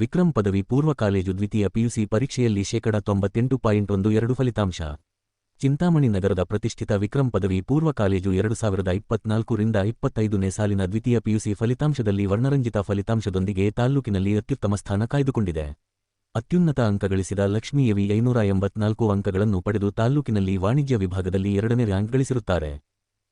ವಿಕ್ರಮ್ ಪದವಿ ಪೂರ್ವ ಕಾಲೇಜು ದ್ವಿತೀಯ ಪಿಯುಸಿ ಪರೀಕ್ಷೆಯಲ್ಲಿ ಶೇಕಡ ತೊಂಬತ್ತೆಂಟು ಪಾಯಿಂಟ್ ಒಂದು ಎರಡು ಫಲಿತಾಂಶ. ಚಿಂತಾಮಣಿ ನಗರದ ಪ್ರತಿಷ್ಠಿತ ವಿಕ್ರಮ್ ಪದವಿ ಪೂರ್ವ ಕಾಲೇಜು ಎರಡು ಸಾವಿರದ ಇಪ್ಪತ್ನಾಲ್ಕರಿಂದ ಇಪ್ಪತ್ತೈದನೇ ಸಾಲಿನ ದ್ವಿತೀಯ ಪಿಯುಸಿ ಫಲಿತಾಂಶದಲ್ಲಿ ವರ್ಣರಂಜಿತ ಫಲಿತಾಂಶದೊಂದಿಗೆ ತಾಲ್ಲೂಕಿನಲ್ಲಿ ಅತ್ಯುತ್ತಮ ಸ್ಥಾನ ಕಾಯ್ದುಕೊಂಡಿದೆ. ಅತ್ಯುನ್ನತ ಅಂಕ ಗಳಿಸಿದ ಲಕ್ಷ್ಮೀಯವಿ ಐನೂರ ಎಂಬತ್ನಾಲ್ಕು ಅಂಕಗಳನ್ನು ಪಡೆದು ತಾಲ್ಲೂಕಿನಲ್ಲಿ ವಾಣಿಜ್ಯ ವಿಭಾಗದಲ್ಲಿ ಎರಡನೇ ರ್ಯಾಂಕ್ ಗಳಿಸಿರುತ್ತಾರೆ.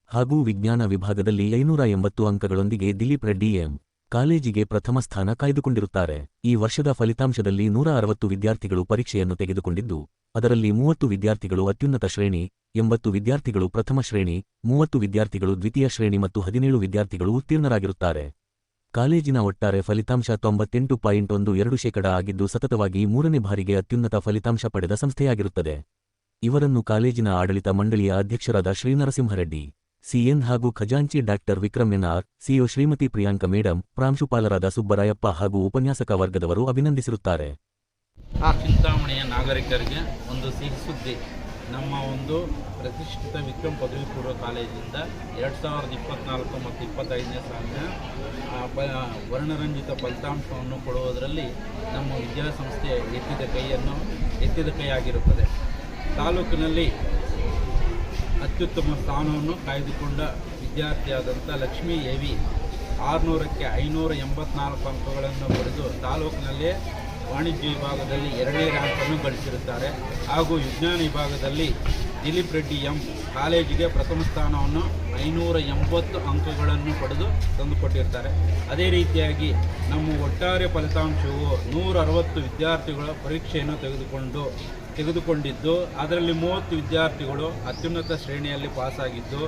ಹಾಗೂ ವಿಜ್ಞಾನ ವಿಭಾಗದಲ್ಲಿ ಐನೂರ ಎಂಬತ್ತು ಅಂಕಗಳೊಂದಿಗೆ ದಿಲೀಪ್ ರೆಡ್ಡಿ ಎಂ. ಕಾಲೇಜಿಗೆ ಪ್ರಥಮ ಸ್ಥಾನ ಕಾಯ್ದುಕೊಂಡಿರುತ್ತಾರೆ. ಈ ವರ್ಷದ ಫಲಿತಾಂಶದಲ್ಲಿ ನೂರ ಅರವತ್ತು ವಿದ್ಯಾರ್ಥಿಗಳು ಪರೀಕ್ಷೆಯನ್ನು ತೆಗೆದುಕೊಂಡಿದ್ದು, ಅದರಲ್ಲಿ ಮೂವತ್ತು ವಿದ್ಯಾರ್ಥಿಗಳು ಅತ್ಯುನ್ನತ ಶ್ರೇಣಿ, ಎಂಬತ್ತು ವಿದ್ಯಾರ್ಥಿಗಳು ಪ್ರಥಮ ಶ್ರೇಣಿ, ಮೂವತ್ತು ವಿದ್ಯಾರ್ಥಿಗಳು ದ್ವಿತೀಯ ಶ್ರೇಣಿ ಮತ್ತು ಹದಿನೇಳು ವಿದ್ಯಾರ್ಥಿಗಳು ಉತ್ತೀರ್ಣರಾಗಿರುತ್ತಾರೆ. ಕಾಲೇಜಿನ ಒಟ್ಟಾರೆ ಫಲಿತಾಂಶ ತೊಂಬತ್ತೆಂಟು ಪಾಯಿಂಟ್ ಒಂದು ಎರಡು ಶೇಕಡ ಆಗಿದ್ದು, ಸತತವಾಗಿ ಮೂರನೇ ಬಾರಿಗೆ ಅತ್ಯುನ್ನತ ಫಲಿತಾಂಶ ಪಡೆದ ಸಂಸ್ಥೆಯಾಗಿರುತ್ತದೆ. ಇವರನ್ನು ಕಾಲೇಜಿನ ಆಡಳಿತ ಮಂಡಳಿಯ ಅಧ್ಯಕ್ಷರಾದ ಶ್ರೀನರಸಿಂಹರೆಡ್ಡಿ ಸಿಎನ್ ಹಾಗೂ ಖಜಾಂಚಿ doctor Vikram NR CO Shrimati Priyanka madam ಪ್ರಾಂಶುಪಾಲರಾದ ಸುಬ್ಬರಾಯಪ್ಪ ಹಾಗೂ ಉಪನ್ಯಾಸಕ ವರ್ಗದವರು ಅಭಿನಂದಿಸಿರುತ್ತಾರೆ. ಚಿಂತಾಮಣಿಯ ನಾಗರಿಕರಿಗೆ ಒಂದು ಸಿಹಿ ಸುದ್ದಿ. ನಮ್ಮ ಒಂದು ಪ್ರತಿಷ್ಠಿತ ವಿಕ್ರಮ್ ಪದವಿ ಪೂರ್ವ ಕಾಲೇಜಿಂದ ಎರಡು ಸಾವಿರದ ಇಪ್ಪತ್ನಾಲ್ಕು ಮತ್ತು ಇಪ್ಪತ್ತೈದನೇ ಸಾಲಿನ ಆ, ವರ್ಣರಂಜಿತ ಫಲಿತಾಂಶವನ್ನು ಕೊಡುವುದರಲ್ಲಿ ನಮ್ಮ ವಿದ್ಯಾಸಂಸ್ಥೆ ಎತ್ತಿದ ಕೈಯನ್ನು ಎತ್ತಿದ ಕೈಯಾಗಿರುತ್ತದೆ. ತಾಲೂಕಿನಲ್ಲಿ ಅತ್ಯುತ್ತಮ ಸ್ಥಾನವನ್ನು ಕಾಯ್ದುಕೊಂಡ ವಿದ್ಯಾರ್ಥಿಯಾದಂಥ ಲಕ್ಷ್ಮೀ ಎವಿ ಆರುನೂರಕ್ಕೆ ಐನೂರ ಎಂಬತ್ನಾಲ್ಕು ಅಂಕಗಳನ್ನು ಪಡೆದು ತಾಲೂಕಿನಲ್ಲೇ ವಾಣಿಜ್ಯ ವಿಭಾಗದಲ್ಲಿ ಎರಡನೇ ರ್ಯಾಂಕನ್ನು ಗಳಿಸಿರುತ್ತಾರೆ. ಹಾಗೂ ವಿಜ್ಞಾನ ವಿಭಾಗದಲ್ಲಿ ದಿಲೀಪ್ ರೆಡ್ಡಿ ಎಂ. ಕಾಲೇಜಿಗೆ ಪ್ರಥಮ ಸ್ಥಾನವನ್ನು ಐನೂರ ಎಂಬತ್ತು ಅಂಕಗಳನ್ನು ಪಡೆದು ತಂದುಕೊಟ್ಟಿರ್ತಾರೆ. ಅದೇ ರೀತಿಯಾಗಿ ನಮ್ಮ ಒಟ್ಟಾರೆ ಫಲಿತಾಂಶವು ನೂರ ಅರವತ್ತು ವಿದ್ಯಾರ್ಥಿಗಳ ಪರೀಕ್ಷೆಯನ್ನು ತೆಗೆದುಕೊಂಡು, ತೆಗೆದುಕೊಂಡಿದ್ದು, ಅದರಲ್ಲಿ ಮೂವತ್ತು ವಿದ್ಯಾರ್ಥಿಗಳು ಅತ್ಯುನ್ನತ ಶ್ರೇಣಿಯಲ್ಲಿ ಪಾಸಾಗಿದ್ದು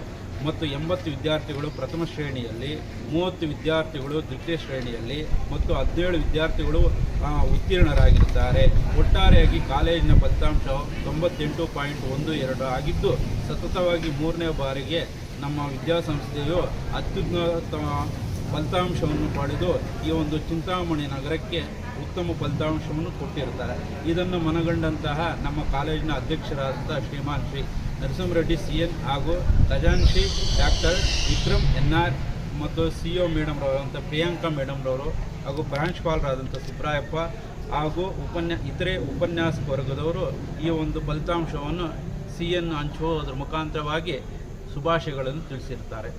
ಮತ್ತು ಎಂಬತ್ತು ವಿದ್ಯಾರ್ಥಿಗಳು ಪ್ರಥಮ ಶ್ರೇಣಿಯಲ್ಲಿ, ಮೂವತ್ತು ವಿದ್ಯಾರ್ಥಿಗಳು ದ್ವಿತೀಯ ಶ್ರೇಣಿಯಲ್ಲಿ ಮತ್ತು ಹದಿನೇಳು ವಿದ್ಯಾರ್ಥಿಗಳು ಉತ್ತೀರ್ಣರಾಗಿದ್ದಾರೆ. ಒಟ್ಟಾರೆಯಾಗಿ ಕಾಲೇಜಿನ ಫಲಿತಾಂಶ ತೊಂಬತ್ತೆಂಟು ಪಾಯಿಂಟ್ ಒಂದು ಎರಡು ಆಗಿದ್ದು, ಸತತವಾಗಿ ಮೂರನೇ ಬಾರಿಗೆ ನಮ್ಮ ವಿದ್ಯಾಸಂಸ್ಥೆಯು ಅತ್ಯುನ್ನತ ಫಲಿತಾಂಶವನ್ನು ಪಡೆದು ಈ ಒಂದು ಚಿಂತಾಮಣಿ ನಗರಕ್ಕೆ ಉತ್ತಮ ಫಲಿತಾಂಶವನ್ನು ಕೊಟ್ಟಿರುತ್ತಾರೆ. ಇದನ್ನು ಮನಗಂಡಂತಹ ನಮ್ಮ ಕಾಲೇಜಿನ ಅಧ್ಯಕ್ಷರಾದಂಥ ಶ್ರೀಮಾನ್ ಶ್ರೀ ನರಸಿಂಹರೆಡ್ಡಿ ಸಿ ಎನ್ ಹಾಗೂ ಖಜಾನ್ಶಿ ಡಾಕ್ಟರ್ ವಿಕ್ರಮ್ ಎನ್ ಆರ್ ಮತ್ತು ಸಿ ಒ ಮೇಡಮ್ರವರಂಥ ಪ್ರಿಯಾಂಕಾ ಮೇಡಮ್ರವರು ಹಾಗೂ ಪ್ರಾಂಶುಪಾಲರಾದಂಥ ಸುಬ್ರಾಯಪ್ಪ ಹಾಗೂ ಉಪನ್ಯಾ, ಇತರೆ ಉಪನ್ಯಾಸಕ ವರ್ಗದವರು ಈ ಒಂದು ಫಲಿತಾಂಶವನ್ನು ಸಿ ಎನ್ ಹಂಚುವುದರ ಮುಖಾಂತರವಾಗಿ ಶುಭಾಶಯಗಳನ್ನು ತಿಳಿಸಿರ್ತಾರೆ.